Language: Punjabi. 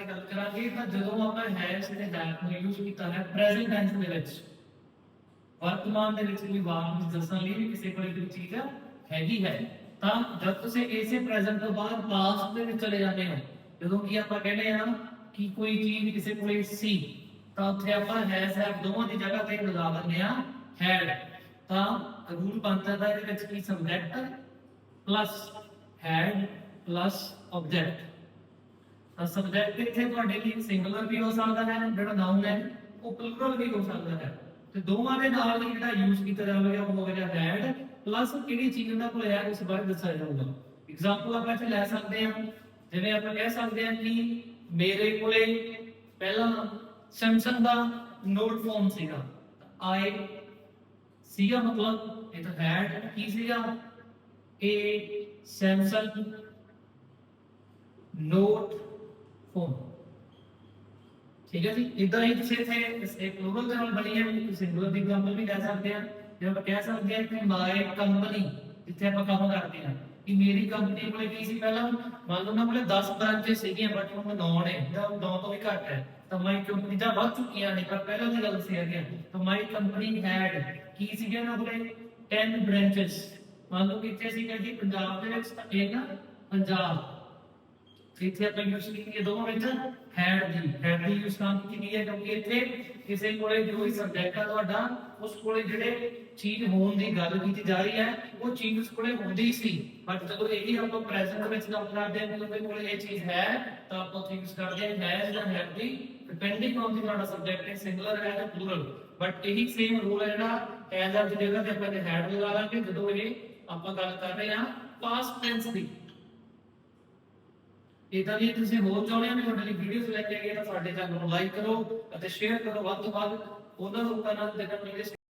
ਬਾਰੇ ਗੱਲ ਕਰਾਂਗੇ ਤਾਂ ਜਦੋਂ ਆਪਾਂ ਹੈਜ਼ ਤੇ that ਨੂੰ ਯੂਜ਼ ਕੀਤਾ ਹੈ ਪ੍ਰੈਜ਼ੈਂਟ ਟੈਂਸ ਦੇ ਵਿੱਚ ਵਰਤਮਾਨ ਦੇ ਵਿੱਚ ਕੋਈ ਵਾਕ ਨੂੰ ਦੱਸਣ ਲਈ ਵੀ ਕਿਸੇ ਕੋਲ ਕੋਈ ਚੀਜ਼ ਹੈਗੀ ਹੈ ਤਾਂ ਜਦ ਤੁਸੀਂ ਇਸੇ ਪ੍ਰੈਜ਼ੈਂਟ ਤੋਂ ਬਾਅਦ ਪਾਸਟ ਦੇ ਵਿੱਚ ਚਲੇ ਜਾਂਦੇ ਹੋ ਜਦੋਂ ਕੀ ਆਪਾਂ ਕਹਿੰਦੇ ਆ ਕਿ ਕੋਈ ਚੀਜ਼ ਕਿਸੇ ਕੋਲੇ ਸੀ ਤਾਂ ਉੱਥੇ ਆਪਾਂ ਹੈਜ਼ ਹੈਵ ਦੋਵਾਂ ਦੀ ਜਗ੍ਹਾ ਤੇ ਲਗਾ ਦਿੰਦੇ ਆ ਹੈਡ ਤਾਂ ਰੂਲ ਬਣਦਾ ਦਾ ਇਹਦੇ ਵਿੱਚ ਕੀ subject plus head plus object ਤਾਂ ਸਬਜੈਕਟ ਇੱਥੇ ਤੁਹਾਡੇ ਲਈ ਸਿੰਗੂਲਰ ਵੀ ਹੋ ਸਕਦਾ ਹੈ, ਜਿਹੜਾ ਨਾਉਨ ਹੈ, ਉਹ ਪਲੂਰਲ ਵੀ ਹੋ ਸਕਦਾ ਹੈ। ਤੇ ਦੋਵਾਂ ਦੇ ਨਾਲ ਜਿਹੜਾ ਯੂਜ਼ ਕੀਤਾ ਜਾਵੇਗਾ ਉਹ ਹੋਵੇਗਾ ਹੈਡ ਪਲੱਸ ਕਿਹੜੀ ਚੀਜ਼ ਉਹਨਾਂ ਕੋਲ ਹੈ, ਉਸ ਬਾਰੇ ਦੱਸਿਆ ਜਾਊਗਾ। ਐਗਜ਼ਾਮਪਲ ਆਪਾਂ ਇੱਥੇ ਲੈ ਸਕਦੇ ਹਾਂ। ਜਿਵੇਂ ਆਪਾਂ ਕਹਿ ਸਕਦੇ ਹਾਂ ਕਿ ਮੇਰੇ ਕੋਲੇ ਪਹਿਲਾਂ ਸੈਮਸੰਗ ਦਾ ਨੋਟ ਫੋਨ ਸੀਗਾ। ਆਈ ਸੀਗਾ ਮਤਲਬ, ਇਹ ਤਾਂ ਹੈਡ ਕੀ ਸੀਗਾ? ਇਹ ਸੈਮਸੰਗ ਨੋਟ ਫੋਨ ਠੀਕ ਹੈ ਜੀ? ਇਦਾਂ ਹੀ ਤੁਸੀਂ ਇੱਥੇ ਇੱਕ ਪਲੂਰਲ ਦੇ ਨਾਲ ਬਣੀ ਹੈ ਤੁਸੀਂ ਸਿੰਗੂਲਰ ਦੀ ਐਗਜ਼ਾਮਪਲ ਵੀ ਲੈ ਸਕਦੇ ਆ ਜਿਵੇਂ ਆਪਾਂ ਕਹਿ ਸਕਦੇ ਆ ਕਿ ਮਾਈ ਕੰਪਨੀ ਜਿੱਥੇ ਆਪਾਂ ਕੰਮ ਕਰਦੇ ਆ ਕਿ ਮੇਰੀ ਕੰਪਨੀ ਕੋਲੇ ਕੀ ਸੀ ਪਹਿਲਾਂ? ਮੰਨ ਲਓ ਉਹਨਾਂ ਕੋਲੇ 10 ਬ੍ਰਾਂਚੇ ਸੀਗੀਆਂ ਬਟ ਹੁਣ 9 ਨੇ, ਜਾਂ 9 ਤੋਂ ਵੀ ਘੱਟ ਹੈ। ਤਾਂ ਮਾਈ ਕੰਪਨੀ ਤਾਂ ਵੱਧ ਚੁੱਕੀਆਂ ਨੇ, ਪਰ ਪਹਿਲਾਂ ਦੀ ਗੱਲ ਸੀ ਹੈਗੀ ਤਾਂ ਮਾਈ ਕੰਪਨੀ ਹੈਡ ਕੀ ਸੀਗੇ ਉਹਨਾਂ ਕੋਲੇ? 10 ਬ੍ਰਾਂਚਸ ਮੰਨ ਲਓ ਕਿੱਥੇ ਸੀ ਜੀ? ਪੰਜਾਬ ਦੇ ਵਿੱਚ ਤਾਂ ਇਹ ਨਾ, ਪੰਜਾਬ। ਇੱਥੇ ਆਪਾਂ ਯੂਜ਼ ਕੀਤੀ ਹੈ ਦੋਵਾਂ ਵਿੱਚ ਹੈਡ ਦੀ ਹੈਡ ਦੀ ਯੂਜ਼ ਕੰਮ ਕੀਤੀ ਹੈ? ਕਿਉਂਕਿ ਇੱਥੇ ਕਿਸੇ ਕੋਲੇ ਜੋ ਹੀ ਸਬਜੈਕਟ ਆ ਤੁਹਾਡਾ, ਉਸ ਕੋਲੇ ਜਿਹੜੇ ਚੀਜ਼ ਹੋਣ ਦੀ ਗੱਲ ਕੀਤੀ ਜਾ ਰਹੀ ਹੈ, ਉਹ ਚੀਜ਼ ਉਸ ਕੋਲੇ ਹੁੰਦੀ ਸੀ। ਬਟ ਜਦੋਂ ਇਹੀ ਆਪਾਂ ਪ੍ਰੈਜ਼ੈਂਟ ਵਿੱਚ ਗੱਲ ਕਰਦੇ ਹਾਂ ਕਿ ਉਹਦੇ ਕੋਲੇ ਇਹ ਚੀਜ਼ ਹੈ, ਤਾਂ ਆਪਾਂ ਉੱਥੇ ਯੂਜ਼ ਕਰਦੇ ਹਾਂ ਹੈਜ਼ ਜਾਂ ਹੈਡ ਦੀ ਡਿਪੈਂਡਿੰਗ ਔਨ ਦੀ ਤੁਹਾਡਾ ਸਬਜੈਕਟ ਹੈ ਸਿੰਗੂਲਰ ਹੈ ਜਾਂ ਪਲੂਰਲ ਬਟ ਇਹੀ ਸੇਮ ਰੂਲ ਹੈ ਜਿਹੜਾ ਐਜ਼ ਆ ਦੀ ਜਗ੍ਹਾ ਤੇ ਆਪਾਂ ਨੇ ਹੈਡ ਲਗਾ ਲਾਂਗੇ, ਜਦੋਂ ਇਹ ਆਪਾਂ ਗੱਲ ਕਰ ਰਹੇ ਹਾਂ ਪਾਸਟ ਟੈਂਸ ਦੀ। ਇਦਾਂ ਦੀ ਤੁਸੀਂ ਹੋਰ ਚਾਹੁੰਦੇ ਹੋ ਕਿ ਤੁਹਾਡੇ ਲਈ ਵੀਡੀਓਜ਼ ਲੈ ਕੇ ਆਈਏ ਤਾਂ ਸਾਡੇ ਚੈਨਲ ਨੂੰ ਲਾਈਕ ਕਰੋ ਅਤੇ ਸ਼ੇਅਰ ਕਰੋ ਵੱਧ ਤੋਂ ਵੱਧ। ਉਹਨਾਂ ਲੋਕਾਂ ਨਾਲ ਦੇਖਣ ਲਈ